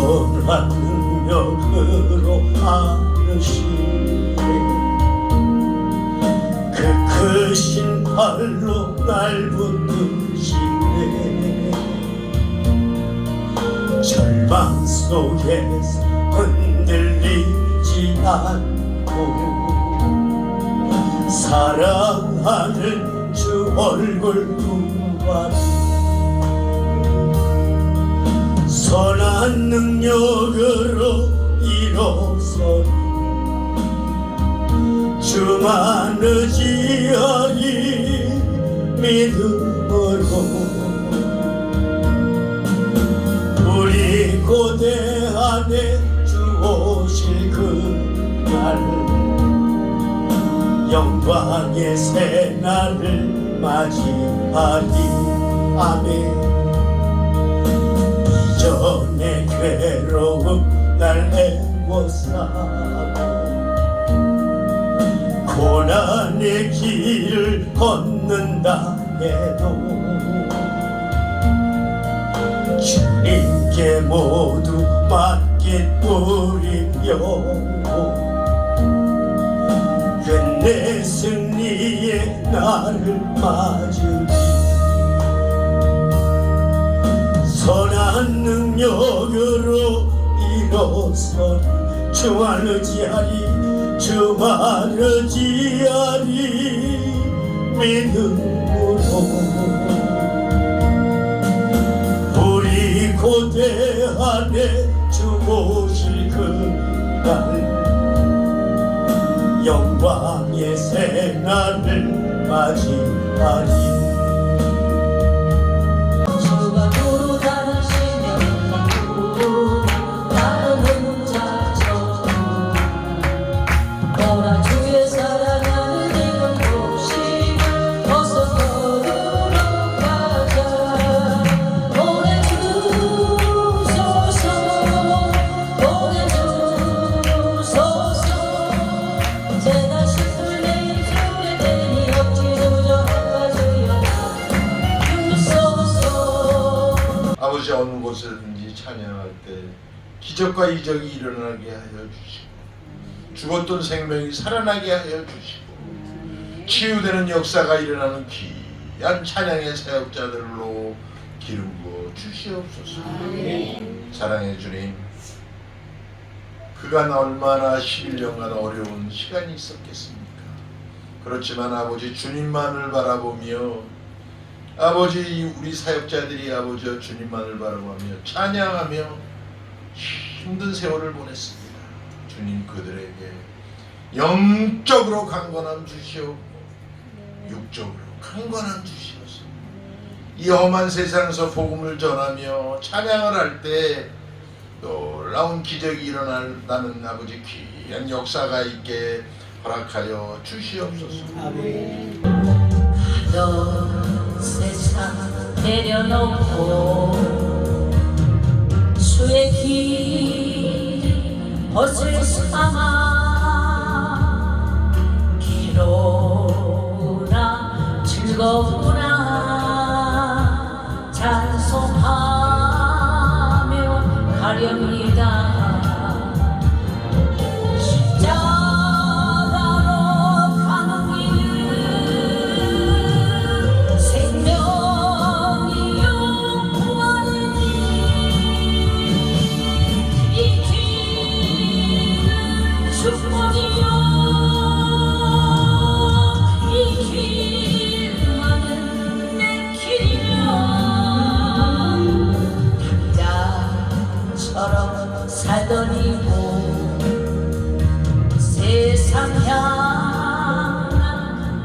선한 능력으로 하시네 그 크신 팔로 날 붙드시네. 절망 속에서 흔들리지 않고 사랑하는 주 얼굴 보아리 선한 능력으로 일어서리 주만 의지하리 믿음으로 우리 고대 안에 주 오실 그날 영광의 새날을 맞이하리. 아멘. 이 전의 괴로움 날 애워싸고 고난의 길을 걷는다 해도 주님께 모두 우리 영혼 끝내 승리의 날을 맞으 선한 능력으로 의지하리 주만 의지하리 믿음으로. 우리 고대 안에 주 오실 그날 영광의 새날을 맞이하리 기적과 이적이 일어나게 하여 주시고 죽었던 생명이 살아나게 하여 주시고 치유되는 역사가 일어나는 귀한 찬양의 사역자들로 기름 부어 주시옵소서. 사랑해 주님 그간 얼마나 11년간 어려운 시간이 있었겠습니까? 그렇지만 아버지 주님만을 바라보며 아버지 우리 사역자들이 아버지와 주님만을 바라보며 찬양하며 힘든 세월을 보냈습니다. 주님 그들에게 영적으로 강건함 주시옵고 육적으로 강건함 주시옵소서. 이 험한 세상에서 복음을 전하며 찬양을 할 때 놀라운 기적이 일어난다는 아버지 귀한 역사가 있게 허락하여 주시옵소서. 너 세상 내려놓고 주의 길 벗을 삼아 기로나 즐겁구나 찬송하며 가렵니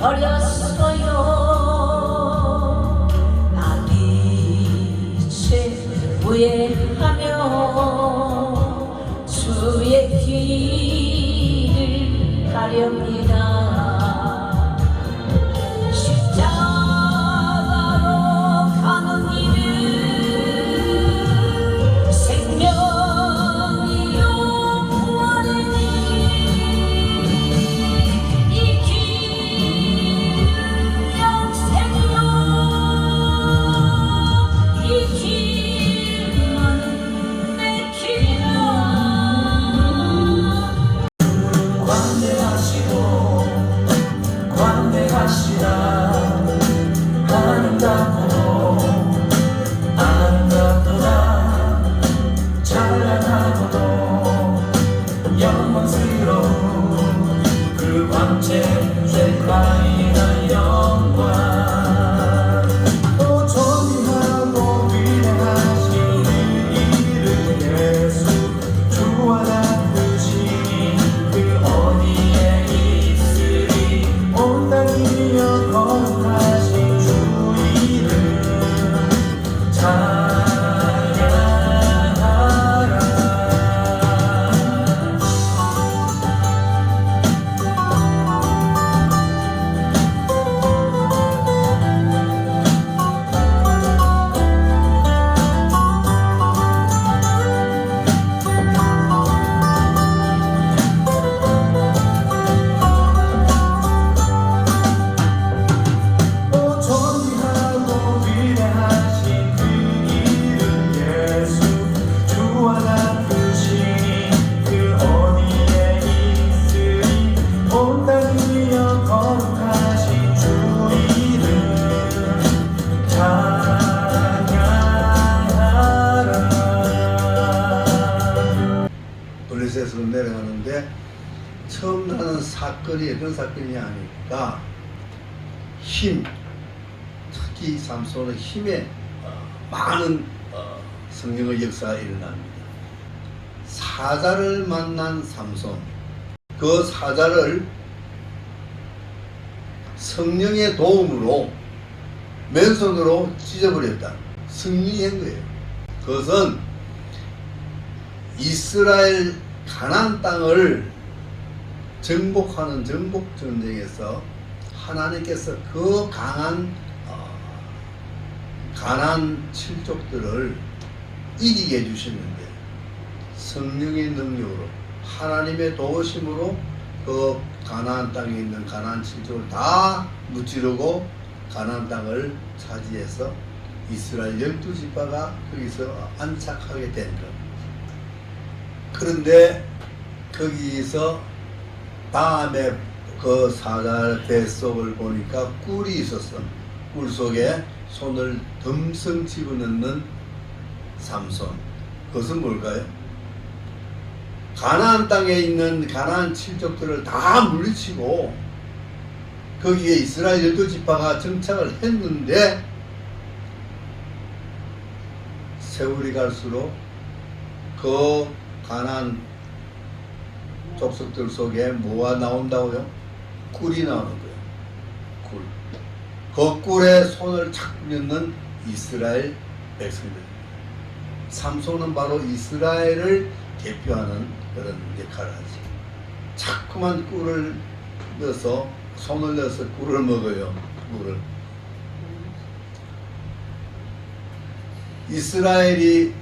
버렸어요. 나비죄 후회하며 주의 길을 가렵니 사건이 아니까 힘, 특히 삼손의 힘에 어, 많은 어, 성령의 역사가 일어납니다. 사자를 만난 삼손, 그 사자를 성령의 도움으로 맨손으로 찢어버렸다. 승리한 거예요. 그것은 이스라엘 가나안 땅을 정복하는 정복 전쟁에서 하나님께서 그 강한 어, 가나안 칠족들을 이기게 해주셨는데 성령의 능력으로 하나님의 도우심으로 그 가나안 땅에 있는 가나안 칠족을 다 무찌르고 가나안 땅을 차지해서 이스라엘 열두 지파가 거기서 안착하게 된 것. 그런데 거기서 다음에 그 사자 뱃속을 보니까 꿀이 있었어. 꿀 속에 손을 덤성 집어넣는 삼손. 그것은 뭘까요? 가나안 땅에 있는 가나안 칠족들을 다 물리치고 거기에 이스라엘 열두 지파가 정착을 했는데 세월이 갈수록 그 가난 족속들 속에 뭐가 나온다고요? 꿀이 나오는 거예요. 꿀. 그 꿀에 손을 착 넣는 이스라엘 백성들. 삼손은 바로 이스라엘을 대표하는 그런 역할을 하지. 자꾸만 꿀을 넣어서 손을 넣어서 꿀을 먹어요. 꿀을. 이스라엘이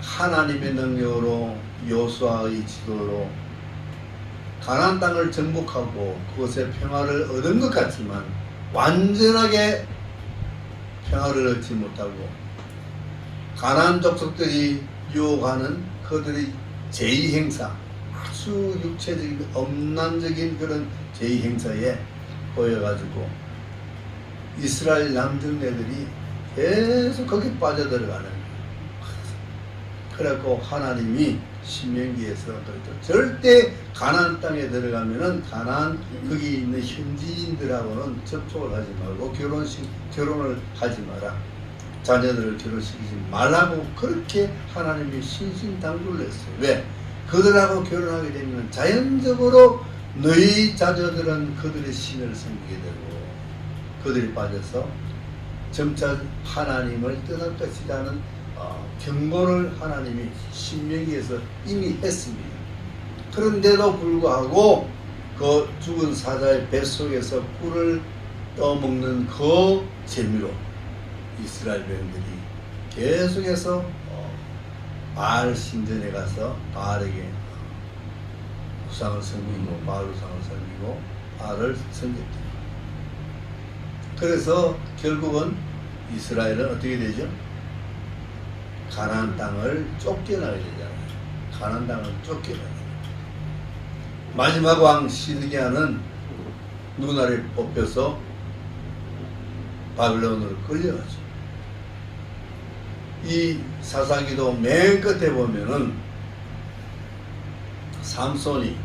하나님의 능력으로 요수아의 지도로 가나안 땅을 정복하고 그곳에 평화를 얻은 것 같지만 완전하게 평화를 얻지 못하고 가나안 족속들이 유혹하는 그들의 제의 행사 아주 육체적인 엄난적인 그런 제의 행사에 보여가지고 이스라엘 남정네들이 계속 거기 빠져들어가는. 그래갖고 하나님이 신명기에서 그랬죠. 절대 가나안 땅에 들어가면은 가나안 거기 있는 현지인들하고는 접촉을 하지 말고 결혼식 결혼을 하지 마라. 자녀들을 결혼시키지 말라고 그렇게 하나님이 신신당부를 했어요. 왜? 그들하고 결혼하게 되면 자연적으로 너희 자녀들은 그들의 신을 섬기게 되고 그들이 빠져서 점차 하나님을 떠날 것이라는 어, 경고를 하나님이 신명기에서 이미 했습니다. 그런데도 불구하고 그 죽은 사자의 뱃속에서 꿀을 떠먹는 그 재미로 이스라엘 백성들이 계속해서 어, 바알 신전에 가서 바알에게 우상을 섬기고 바알 우상을 섬기고 바알을 섬겼다. 그래서 결국은 이스라엘은 어떻게 되죠? 가나안 땅을 쫓겨나게 되잖아요. 가나안 땅을 쫓겨나게. 마지막 왕 시드기야는 눈알이 뽑혀서 바빌론으로 끌려가죠. 이 사사기도 맨 끝에 보면은 삼손이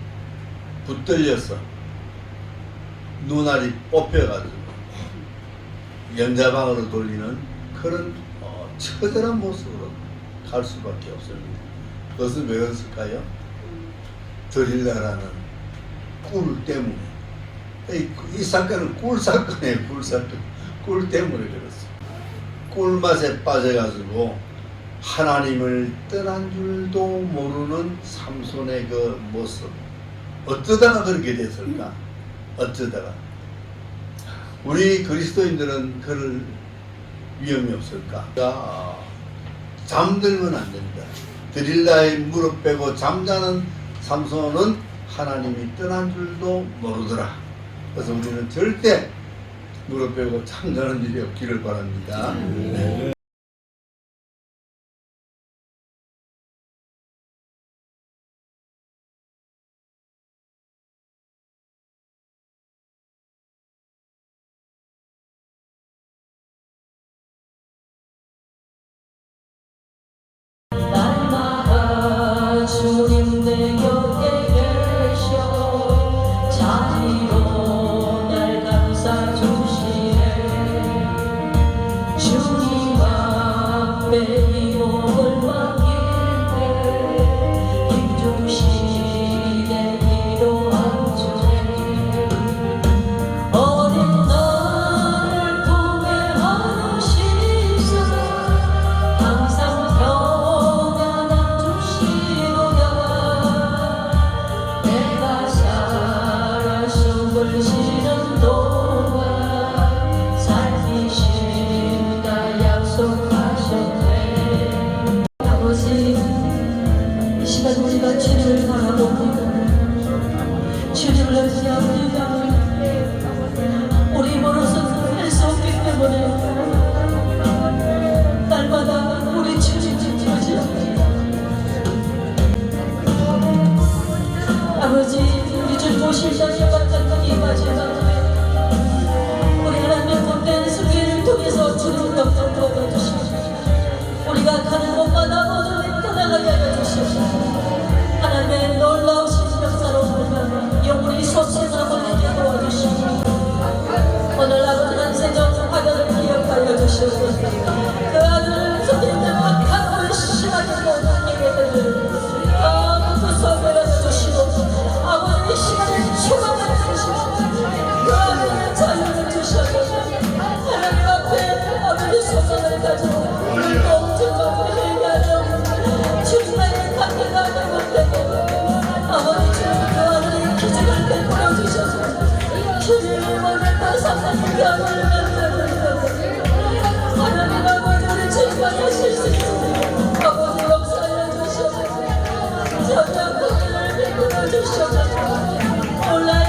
붙들려서 눈알이 뽑혀가지고 연자방으로 돌리는 그런 어, 처절한 모습으로 갈 수밖에 없습니다. 그것은 왜 그랬을까요? 드릴라라는 꿀 때문에. 이, 이 사건은 꿀 사건이에요 꿀 사건. 꿀 때문에 그랬어 꿀맛에 빠져가지고 하나님을 떠난 줄도 모르는 삼손의 그 모습. 어쩌다가 그렇게 됐을까? 어쩌다가? 우리 그리스도인들은 그럴 위험이 없을까? 자, 잠들면 안 됩니다 드릴라의 무릎 빼고 잠자는 삼손은 하나님이 떠난 줄도 모르더라. 그래서 우리는 절대 무릎 빼고 잠자는 일이 없기를 바랍니다. 네. Hola.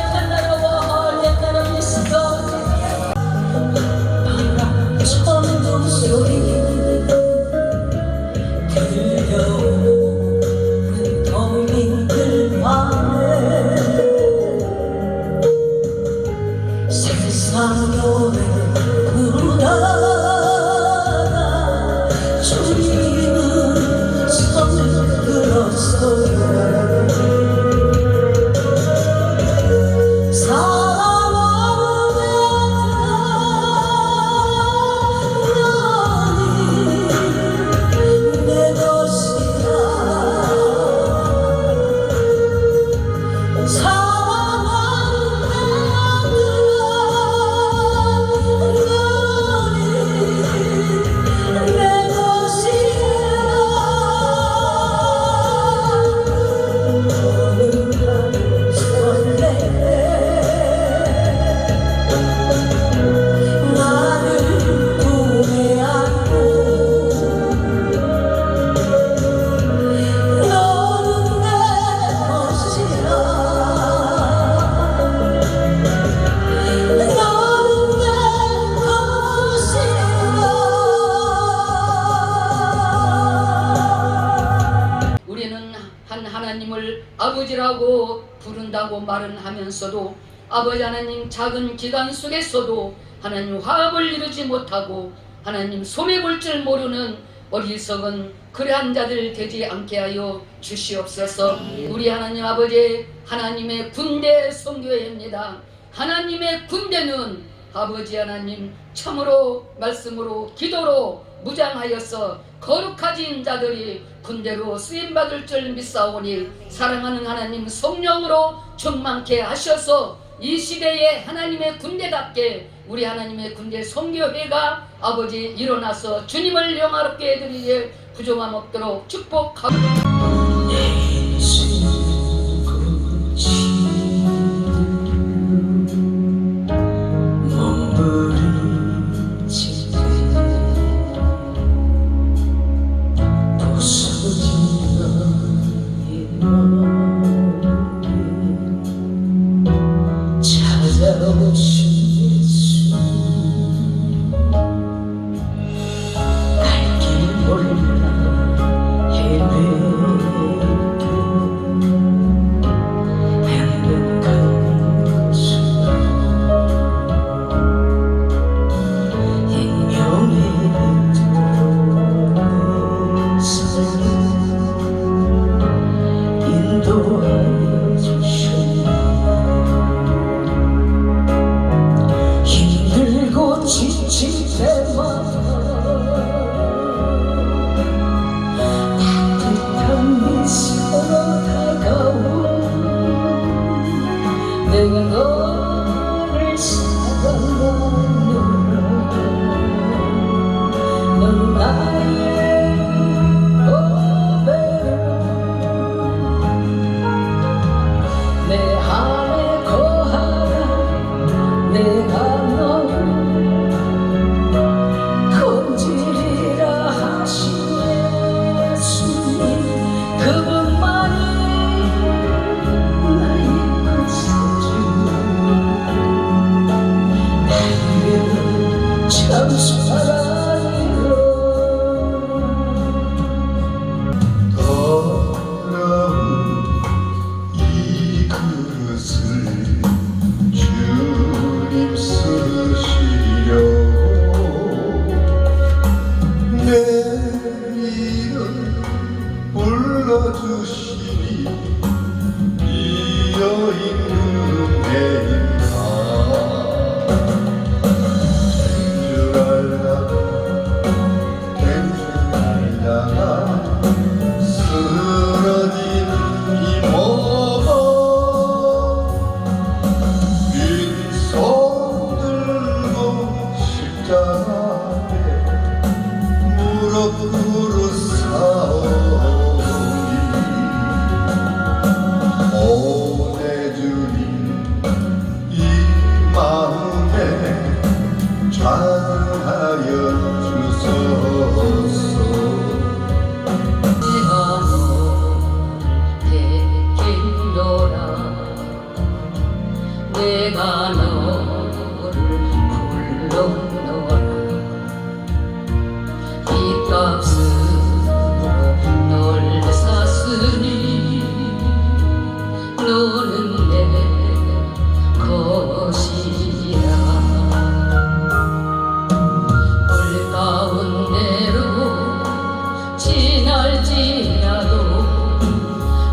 말은 하면서도 아버지 하나님 작은 기관 속에서도 하나님 화합을 이루지 못하고 하나님 손해 볼 줄 모르는 어리석은 그러한 자들 되지 않게 하여 주시옵소서. 우리 하나님 아버지 하나님의 군대 성교회입니다. 하나님의 군대는 아버지 하나님 참으로 말씀으로 기도로 무장하여서 거룩하진 자들이 군대로 쓰임받을 줄 믿사오니 사랑하는 하나님 성령으로 충만케 하셔서 이 시대에 하나님의 군대답게 우리 하나님의 군대 성교회가 아버지 일어나서 주님을 영화롭게 해드리기에 부족함 없도록 축복하고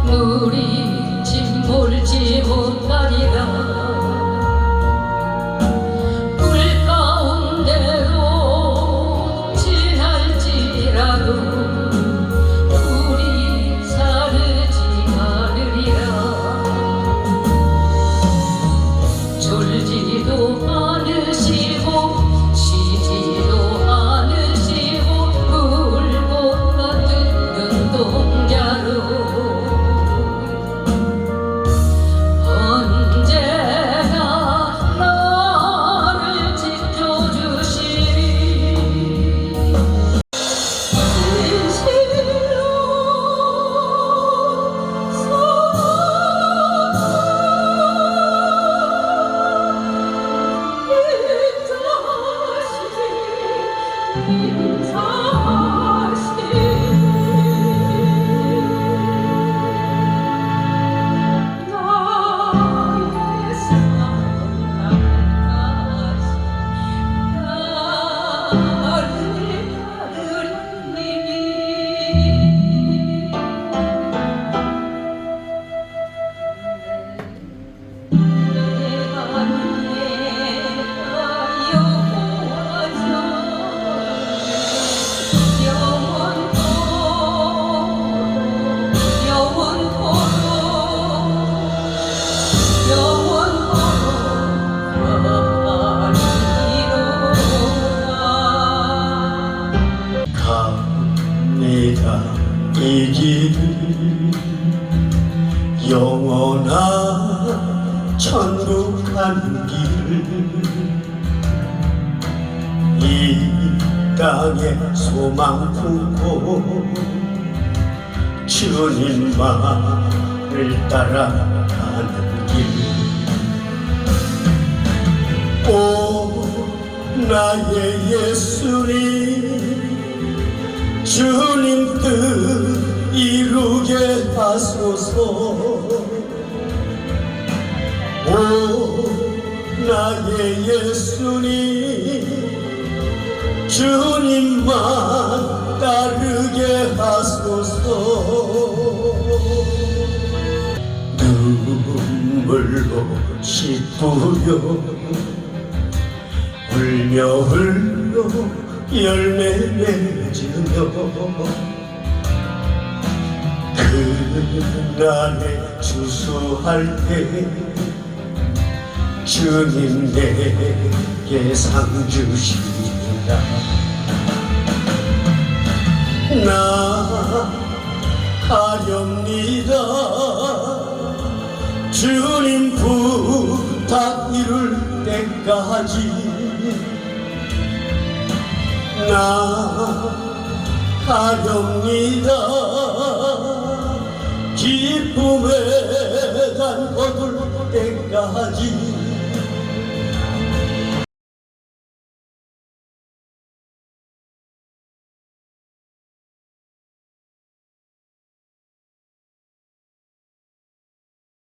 물이 땅에 소망 품고 주님만을 따라가는 길. 오 나의 예수님 주님 뜻 이루게 하소서. 오 나의 예수님 주님만 따르게 하소서. 눈물로 씻부여 울며 흘러 열매 맺으며 그날에 주소할 때 주님 내게 상 주시리라 나 가렵니다. 주님 부탁 이룰 때까지 나 가렵니다. 기쁨의 단 얻을 때까지